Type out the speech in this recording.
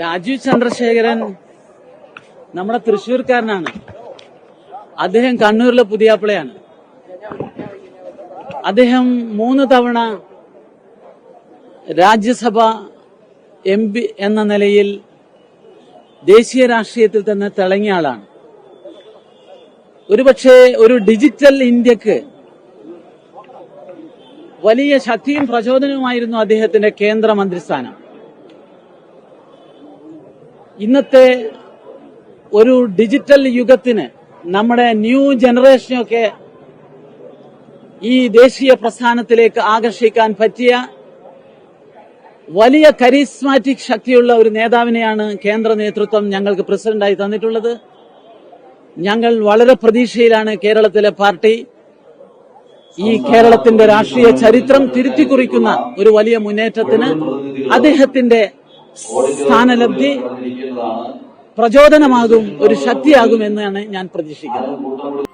രാജീവ് ചന്ദ്രശേഖരൻ നമ്മുടെ തൃശ്ശൂർക്കാരനാണ്. അദ്ദേഹം കണ്ണൂരിലെ പുതിയാപ്പിളയാണ്. അദ്ദേഹം മൂന്ന് തവണ രാജ്യസഭ എം പി എന്ന നിലയിൽ ദേശീയ രാഷ്ട്രീയത്തിൽ തന്നെ തിളങ്ങിയ ആളാണ്. ഒരുപക്ഷെ ഒരു ഡിജിറ്റൽ ഇന്ത്യയ്ക്ക് വലിയ ശക്തിയും പ്രചോദനവുമായിരുന്നു അദ്ദേഹത്തിന്റെ കേന്ദ്രമന്ത്രിസ്ഥാനം. ഇന്നത്തെ ഒരു ഡിജിറ്റൽ യുഗത്തിന് നമ്മുടെ ന്യൂ ജനറേഷനൊക്കെ ഈ ദേശീയ പ്രസ്ഥാനത്തിലേക്ക് ആകർഷിക്കാൻ പറ്റിയ വലിയ കരിസ്മാറ്റിക് ശക്തിയുള്ള ഒരു നേതാവിനെയാണ് കേന്ദ്ര നേതൃത്വം ഞങ്ങൾക്ക് പ്രസിഡന്റായി തന്നിട്ടുള്ളത്. ഞങ്ങൾ വളരെ പ്രതീക്ഷയിലാണ് കേരളത്തിലെ പാർട്ടി ഈ കേരളത്തിന്റെ രാഷ്ട്രീയ ചരിത്രം തിരുത്തിക്കുറിക്കുന്ന ഒരു വലിയ മുന്നേറ്റത്തിന് അദ്ദേഹത്തിന്റെ സ്ഥാനലബ്ധി പ്രചോദനമാകും ഒരു ശക്തിയാകും എന്നാണ് ഞാൻ പ്രതീക്ഷിക്കുന്നത്.